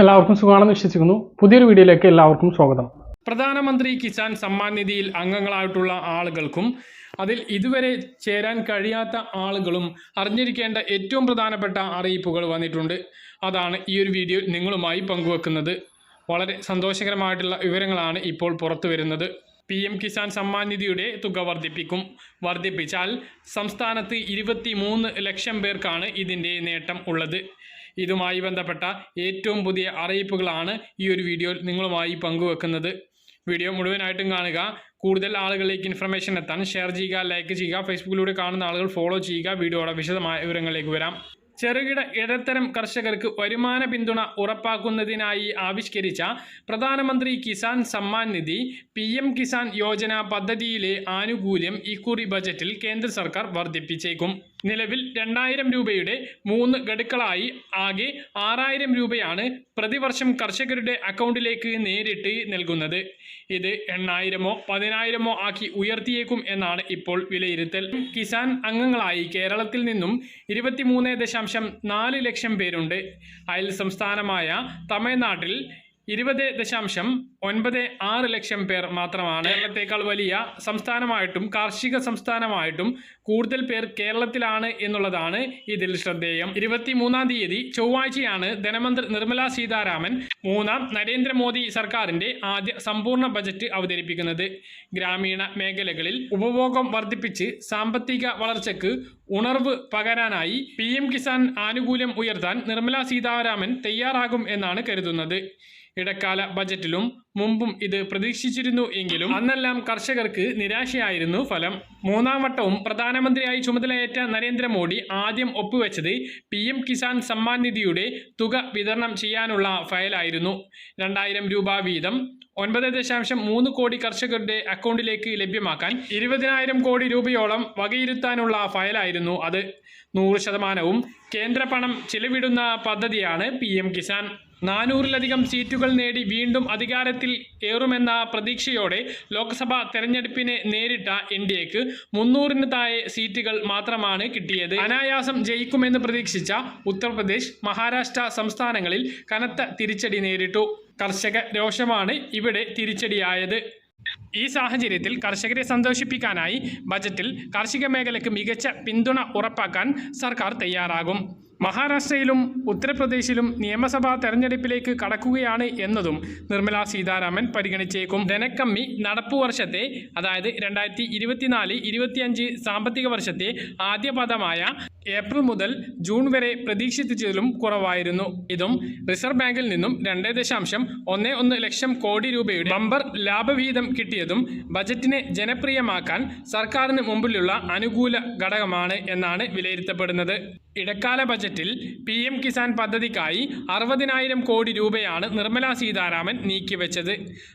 എല്ലാവർക്കും സുഖമാണെന്ന് വിശ്വസിക്കുന്നു. പുതിയൊരു വീഡിയോയിലേക്ക് എല്ലാവർക്കും സ്വാഗതം. പ്രധാനമന്ത്രി കിസാൻ സമ്മാൻ നിധിയിൽ അംഗങ്ങളായിട്ടുള്ള ആളുകൾക്കും അതിൽ ഇതുവരെ ചേരാൻ കഴിയാത്ത ആളുകളും അറിഞ്ഞിരിക്കേണ്ട ഏറ്റവും പ്രധാനപ്പെട്ട അറിയിപ്പുകൾ വന്നിട്ടുണ്ട്. അതാണ് ഈ ഒരു വീഡിയോ നിങ്ങളുമായി പങ്കുവെക്കുന്നത്. വളരെ സന്തോഷകരമായിട്ടുള്ള വിവരങ്ങളാണ് ഇപ്പോൾ പുറത്തു വരുന്നത്. പി എം കിസാൻ സമ്മാൻ നിധിയുടെ തുക വർദ്ധിപ്പിക്കും. വർദ്ധിപ്പിച്ചാൽ സംസ്ഥാനത്ത് ഇരുപത്തി ലക്ഷം പേർക്കാണ് ഇതിന്റെ നേട്ടം ഉള്ളത്. ഇതുമായി ബന്ധപ്പെട്ട ഏറ്റവും പുതിയ അറിയിപ്പുകളാണ് ഈ ഒരു വീഡിയോയിൽ നിങ്ങളുമായി പങ്കുവെക്കുന്നത്. വീഡിയോ മുഴുവനായിട്ടും കാണുക. കൂടുതൽ ആളുകളിലേക്ക് ഇൻഫർമേഷൻ എത്താൻ ഷെയർ ചെയ്യുക ലൈക്ക് ചെയ്യുക ഫേസ്ബുക്കിലൂടെ കാണുന്ന ആളുകൾ ഫോളോ ചെയ്യുക. വീഡിയോയുടെ വിശദമായ വിവരങ്ങളിലേക്ക് വരാം. ചെറുകിട ഇടത്തരം കർഷകർക്ക് വരുമാന പിന്തുണ ഉറപ്പാക്കുന്നതിനായി ആവിഷ്കരിച്ച പ്രധാനമന്ത്രി കിസാൻ സമ്മാൻ നിധി പി എം കിസാൻ യോജന പദ്ധതിയിലെ ആനുകൂല്യം ഇക്കുറി ബജറ്റിൽ കേന്ദ്ര സർക്കാർ വർദ്ധിപ്പിച്ചേക്കും. നിലവിൽ രണ്ടായിരം രൂപയുടെ മൂന്ന് ഗഡുക്കളായി ആകെ ആറായിരം രൂപയാണ് പ്രതിവർഷം കർഷകരുടെ അക്കൗണ്ടിലേക്ക് നേരിട്ട് നൽകുന്നത്. ഇത് എണ്ണായിരമോ പതിനായിരമോ ആക്കി ഉയർത്തിയേക്കും എന്നാണ് ഇപ്പോൾ വിലയിരുത്തൽ. കിസാൻ അംഗങ്ങളായി കേരളത്തിൽ നിന്നും ഇരുപത്തിമൂന്ന് ദശാംശം നാല് ലക്ഷം പേരുണ്ട്. അയൽ സംസ്ഥാനമായ തമിഴ്നാട്ടിൽ ഇരുപത് ദശാംശം ഒൻപത് ആറ് ലക്ഷം പേർ മാത്രമാണ് കേരളത്തേക്കാൾ വലിയ സംസ്ഥാനമായിട്ടും കാർഷിക സംസ്ഥാനമായിട്ടും കൂടുതൽ പേർ കേരളത്തിലാണ് എന്നുള്ളതാണ് ഇതിൽ ശ്രദ്ധേയം. ഇരുപത്തിമൂന്നാം തീയതി ചൊവ്വാഴ്ചയാണ് ധനമന്ത്രി നിർമ്മല സീതാരാമൻ മൂന്നാം നരേന്ദ്രമോദി സർക്കാരിന്റെ ആദ്യ സമ്പൂർണ ബജറ്റ് അവതരിപ്പിക്കുന്നത്. ഗ്രാമീണ മേഖലകളിൽ ഉപഭോഗം വർദ്ധിപ്പിച്ച് സാമ്പത്തിക വളർച്ചയ്ക്ക് ഉണർവ് പകരാനായി പി കിസാൻ ആനുകൂല്യം ഉയർത്താൻ നിർമ്മല സീതാരാമൻ തയ്യാറാകും എന്നാണ് കരുതുന്നത്. ഇടക്കാല ബജറ്റിലും മുമ്പും ഇത് പ്രതീക്ഷിച്ചിരുന്നു എങ്കിലും അന്നെല്ലാം കർഷകർക്ക് നിരാശയായിരുന്നു ഫലം. മൂന്നാം വട്ടവും പ്രധാനമന്ത്രിയായി ചുമതലയേറ്റ നരേന്ദ്രമോദി ആദ്യം ഒപ്പുവെച്ചത് പി എം കിസാൻ സമ്മാൻ നിധിയുടെ തുക വിതരണം ചെയ്യാനുള്ള ഫയലായിരുന്നു. രണ്ടായിരം രൂപ വീതം ഒൻപത് ദശാംശം മൂന്ന് കോടി കർഷകരുടെ അക്കൗണ്ടിലേക്ക് ലഭ്യമാക്കാൻ ഇരുപതിനായിരം കോടി രൂപയോളം വകയിരുത്താനുള്ള ഫയലായിരുന്നു അത്. നൂറ് ശതമാനവും കേന്ദ്ര പണം ചിലവിടുന്ന പദ്ധതിയാണ് പി കിസാൻ. നാനൂറിലധികം സീറ്റുകൾ നേടി വീണ്ടും അധികാരത്തിൽ ഏറുമെന്ന പ്രതീക്ഷയോടെ ലോക്സഭാ തെരഞ്ഞെടുപ്പിനെ നേരിട്ട എൻ ഡി എക്ക് മുന്നൂറിന് താഴെ സീറ്റുകൾ മാത്രമാണ് കിട്ടിയത്. അനായാസം ജയിക്കുമെന്ന് പ്രതീക്ഷിച്ച ഉത്തർപ്രദേശ് മഹാരാഷ്ട്ര സംസ്ഥാനങ്ങളിൽ കനത്ത തിരിച്ചടി നേരിട്ടു. കർഷക രോഷമാണ് ഇവിടെ തിരിച്ചടിയായത്. ഈ സാഹചര്യത്തിൽ കർഷകരെ സന്തോഷിപ്പിക്കാനായി ബജറ്റിൽ കാർഷിക മേഖലയ്ക്ക് മികച്ച പിന്തുണ ഉറപ്പാക്കാൻ സർക്കാർ തയ്യാറാകും. മഹാരാഷ്ട്രയിലും ഉത്തർപ്രദേശിലും നിയമസഭാ തെരഞ്ഞെടുപ്പിലേക്ക് കടക്കുകയാണ് എന്നതും നിർമ്മല സീതാരാമൻ പരിഗണിച്ചേക്കും. ധനക്കമ്മി നടപ്പു വർഷത്തെ അതായത് രണ്ടായിരത്തി ഇരുപത്തിനാല് ഇരുപത്തിയഞ്ച് സാമ്പത്തിക വർഷത്തെ ആദ്യ പദമായ ഏപ്രിൽ മുതൽ ജൂൺ വരെ പ്രതീക്ഷിച്ചതിലും കുറവായിരുന്നു. ഇതും റിസർവ് ബാങ്കിൽ നിന്നും രണ്ട് ദശാംശം ഒന്ന് ഒന്ന് ലക്ഷം കോടി രൂപയുടെ ബമ്പർ ലാഭവിഹിതം കിട്ടിയതും ബജറ്റിനെ ജനപ്രിയമാക്കാൻ സർക്കാരിന് മുമ്പിലുള്ള അനുകൂല ഘടകമാണ് എന്നാണ് വിലയിരുത്തപ്പെടുന്നത്. ഇടക്കാല ബജറ്റിൽ പി എം കിസാൻ പദ്ധതിക്കായി അറുപതിനായിരം കോടി രൂപയാണ് നിർമ്മല സീതാരാമൻ നീക്കിവെച്ചത്.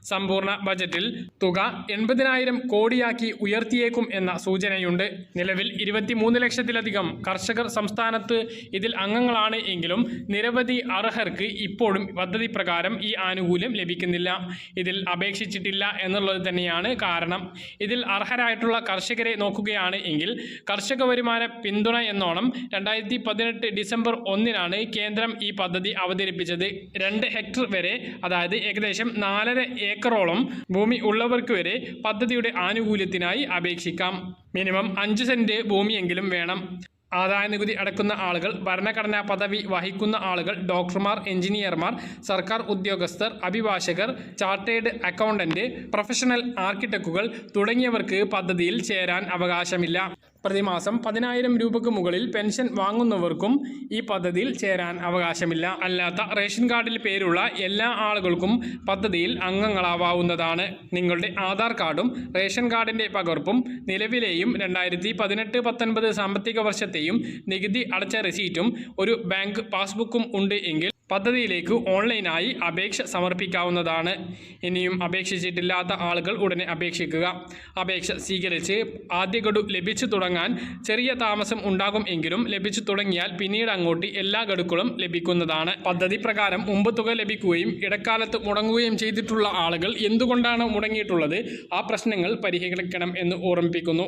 സമ്പൂർണ ബജറ്റിൽ തുക എൺപതിനായിരം കോടിയാക്കി ഉയർത്തിയേക്കും എന്ന സൂചനയുണ്ട്. നിലവിൽ ഇരുപത്തിമൂന്ന് ലക്ഷത്തിലധികം കർഷകർ സംസ്ഥാനത്ത് ഇതിൽ അംഗങ്ങളാണ് എങ്കിലും നിരവധി അർഹർക്ക് ഇപ്പോഴും പദ്ധതി പ്രകാരം ഈ ആനുകൂല്യം ലഭിക്കുന്നില്ല. ഇതിൽ അപേക്ഷിച്ചിട്ടില്ല എന്നുള്ളത് തന്നെയാണ് കാരണം. ഇതിൽ അർഹരായിട്ടുള്ള കർഷകരെ നോക്കുകയാണ് എങ്കിൽ കർഷക വരുമാന പിന്തുണ എന്നോണം രണ്ടായിരത്തി പതിനെട്ട് ഡിസംബർ ഒന്നിനാണ് കേന്ദ്രം ഈ പദ്ധതി അവതരിപ്പിച്ചത്. രണ്ട് ഹെക്ടർ വരെ അതായത് ഏകദേശം നാലര ഏക്കറോളം ഭൂമി ഉള്ളവർക്ക് വരെ പദ്ധതിയുടെ ആനുകൂല്യത്തിനായി അപേക്ഷിക്കാം. മിനിമം അഞ്ച് സെന്റ് ഭൂമിയെങ്കിലും വേണം. ആദായ നികുതി അടക്കുന്ന ആളുകൾ ഭരണഘടനാ പദവി വഹിക്കുന്ന ആളുകൾ ഡോക്ടർമാർ എഞ്ചിനീയർമാർ സർക്കാർ ഉദ്യോഗസ്ഥർ അഭിഭാഷകർ ചാർട്ടേഡ് അക്കൗണ്ടന്റ് പ്രൊഫഷണൽ ആർക്കിടെക്റ്റുകൾ തുടങ്ങിയവർക്ക് പദ്ധതിയിൽ ചേരാൻ അവകാശമില്ല. പ്രതിമാസം പതിനായിരം രൂപയ്ക്ക് മുകളിൽ പെൻഷൻ വാങ്ങുന്നവർക്കും ഈ പദ്ധതിയിൽ ചേരാൻ അവകാശമില്ല. അല്ലാത്ത റേഷൻ കാർഡിൽ പേരുള്ള എല്ലാ ആളുകൾക്കും പദ്ധതിയിൽ അംഗങ്ങളാവാവുന്നതാണ്. നിങ്ങളുടെ ആധാർ കാർഡും റേഷൻ കാർഡിന്റെ പകർപ്പും നിലവിലെയും രണ്ടായിരത്തി പതിനെട്ട് പത്തൊൻപത് സാമ്പത്തിക വർഷത്തെയും നികുതി അടച്ച റെസീറ്റും ഒരു ബാങ്ക് പാസ്ബുക്കും ഉണ്ട് എങ്കിൽ പദ്ധതിയിലേക്ക് ഓൺലൈനായി അപേക്ഷ സമർപ്പിക്കാവുന്നതാണ്. ഇനിയും അപേക്ഷിച്ചിട്ടില്ലാത്ത ആളുകൾ ഉടനെ അപേക്ഷിക്കുക. അപേക്ഷ സ്വീകരിച്ച് ആദ്യ ഗഡു ലഭിച്ചു തുടങ്ങാൻ ചെറിയ താമസം ഉണ്ടാകും എങ്കിലും ലഭിച്ചു തുടങ്ങിയാൽ പിന്നീട് അങ്ങോട്ട് എല്ലാ ഗഡുക്കളും ലഭിക്കുന്നതാണ്. പദ്ധതി പ്രകാരം മുമ്പ് തുക ലഭിക്കുകയും ഇടക്കാലത്ത് മുടങ്ങുകയും ചെയ്തിട്ടുള്ള ആളുകൾ എന്തുകൊണ്ടാണ് മുടങ്ങിയിട്ടുള്ളത്? ആ പ്രശ്നങ്ങൾ പരിഹരിക്കണം എന്ന് ഓർമ്മിപ്പിക്കുന്നു.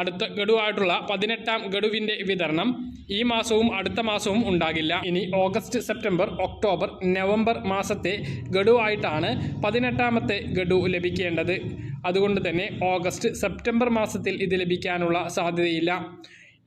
അടുത്ത ഗഡുവായിട്ടുള്ള പതിനെട്ടാം ഗഡുവിന്റെ വിതരണം. ഈ മാസവും അടുത്ത മാസവും ഉണ്ടാകില്ല. ഇനി ഓഗസ്റ്റ് സെപ്റ്റംബർ ഒക്ടോബർ നവംബർ മാസത്തെ ഗഡുവായിട്ടാണ് പതിനെട്ടാമത്തെ ഗഡു ലഭിക്കേണ്ടത്. അതുകൊണ്ട് തന്നെ ഓഗസ്റ്റ് സെപ്റ്റംബർ മാസത്തിൽ ഇത് ലഭിക്കാനുള്ള സാധ്യതയില്ല.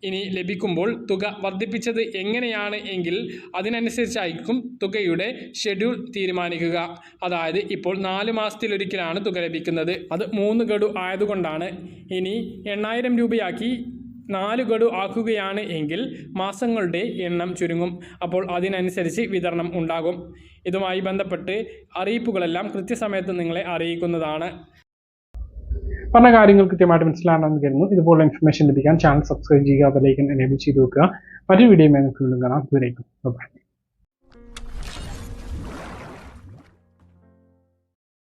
ഇനി ലഭിക്കുമ്പോൾ തുക വർദ്ധിപ്പിച്ചത് എങ്ങനെയാണ് എങ്കിൽ അതിനനുസരിച്ചായിരിക്കും തുകയുടെ ഷെഡ്യൂൾ തീരുമാനിക്കുക. അതായത് ഇപ്പോൾ നാല് മാസത്തിലൊരിക്കലാണ് തുക ലഭിക്കുന്നത്. അത് മൂന്ന് ഗഡു ആയതുകൊണ്ടാണ്. ഇനി എണ്ണായിരം രൂപയാക്കി നാല് ഗഡു ആക്കുകയാണ് എങ്കിൽ മാസങ്ങളുടെ എണ്ണം ചുരുങ്ങും. അപ്പോൾ അതിനനുസരിച്ച് വിതരണം ഉണ്ടാകും. ഇതുമായി ബന്ധപ്പെട്ട് അറിയിപ്പുകളെല്ലാം കൃത്യസമയത്ത് നിങ്ങളെ അറിയിക്കുന്നതാണ്. പറഞ്ഞ കാര്യങ്ങൾ കൃത്യമായിട്ട് മനസ്സിലാണെന്ന് കരുതുന്നു. ഇതുപോലുള്ള ഇൻഫർമേഷൻ ലഭിക്കാൻ ചാനൽ സബ്സ്ക്രൈബ് ചെയ്യുക അതിലേക്ക് എനേബിൾ ചെയ്ത് വെക്കുക. മറ്റൊരു വീഡിയോ നിങ്ങൾക്ക് വീണ്ടും കാണാം. ഇതുവരേക്കും